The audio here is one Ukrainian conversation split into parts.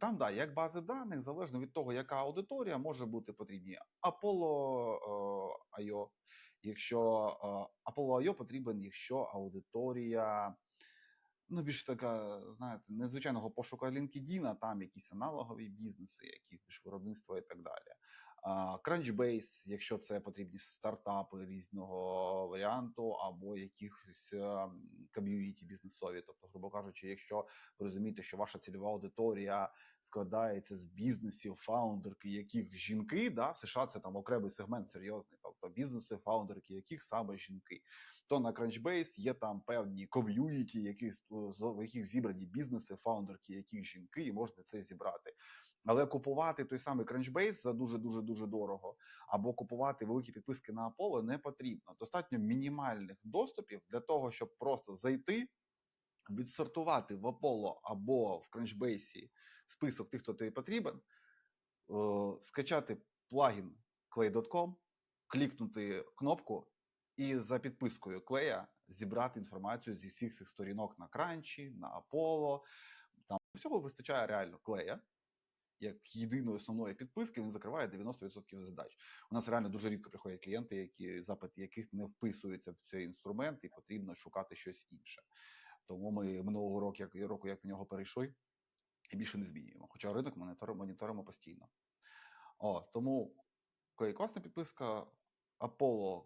Там, да, як бази даних, залежно від того, яка аудиторія, може бути потрібні Apollo е, IO, якщо е, Apollo IO потрібен, якщо аудиторія, ну, більш така, знаєте, незвичайного пошуку LinkedIn, там якісь аналогові бізнеси, якісь більш виробництво і так далі. А, Crunchbase, якщо це потрібні стартапи різного варіанту, або якихось ем, ком'юніті бізнесові. Тобто, грубо кажучи, якщо ви розумієте, що ваша цільова аудиторія складається з бізнесів, фаундерки, яких жінки, да, в США це там окремий сегмент серйозний, тобто бізнеси, фаундерки, яких саме жінки. То на Crunchbase є там певні ком'юніті, які в яких зібрані бізнеси, фаундерки, яких жінки, і можна це зібрати. Але купувати той самий Crunchbase за дуже дуже дуже дорого, або купувати великі підписки на Apollo не потрібно. Достатньо мінімальних доступів для того, щоб просто зайти, відсортувати в Apollo або в Crunchbase список тих, хто тобі потрібен, е, скачати плагін clay.com, клікнути кнопку і за підпискою клея зібрати інформацію зі всіх цих сторінок на кранчі, на Apollo. Там всього вистачає реально клея. Як єдиної основної підписки він закриває 90% задач. У нас реально дуже рідко приходять клієнти, які запити яких не вписуються в цей інструмент, і потрібно шукати щось інше. Тому ми минулого року, як року, як на нього перейшли, і більше не змінюємо. Хоча ринок моніторимо, моніторимо постійно. О, тому класна підписка, Apollo,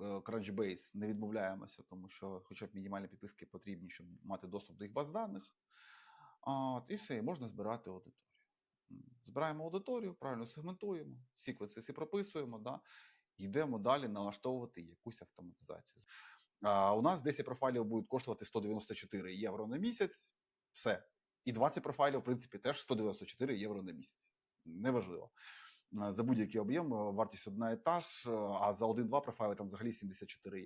е, Crunchbase не відмовляємося, тому що хоча б мінімальні підписки потрібні, щоб мати доступ до їх баз даних. От, і все, і можна збирати аудиторію. Збираємо аудиторію, правильно сегментуємо, секвенси всі прописуємо, да, йдемо далі налаштовувати якусь автоматизацію. А, у нас 10 профайлів будуть коштувати 194 євро на місяць. Все. І 20 профайлів, в принципі, теж 194 євро на місяць. Неважливо. За будь-який об'єм е, вартість одна і та ж, е, а за один-два профайли там взагалі 74 євро.